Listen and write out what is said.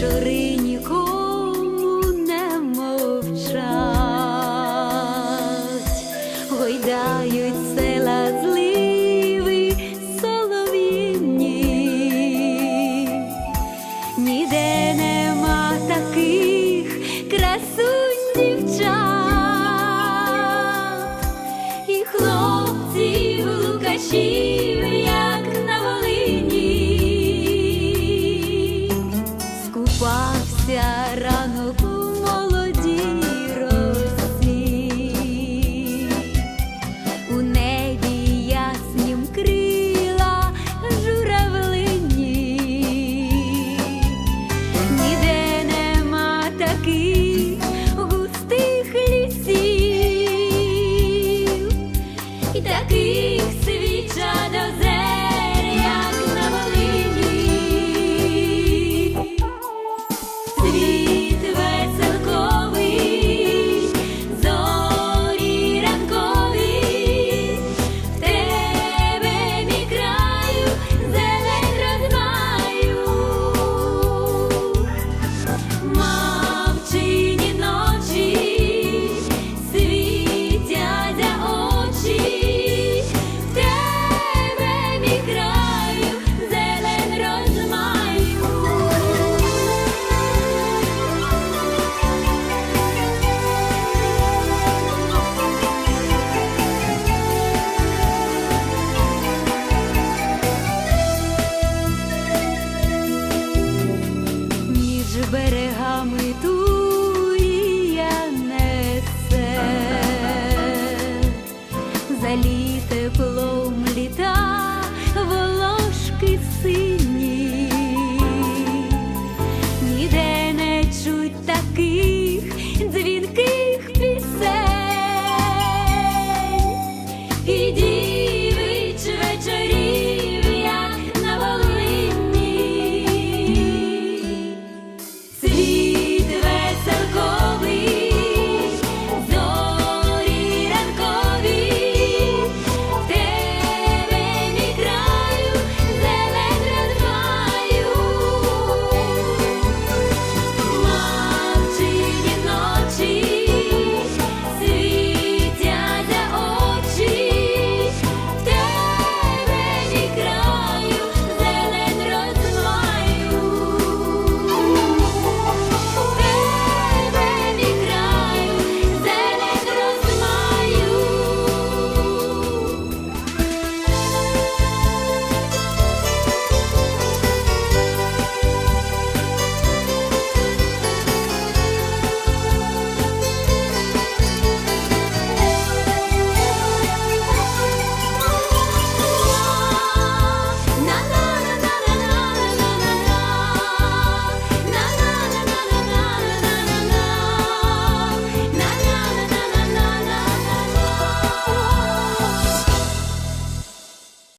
вечори нікому не мовчать, гойдають села зливи солов'їні, ніде нема таких красунь дівчат і хлопців лукачів. такий. таких дзвінких.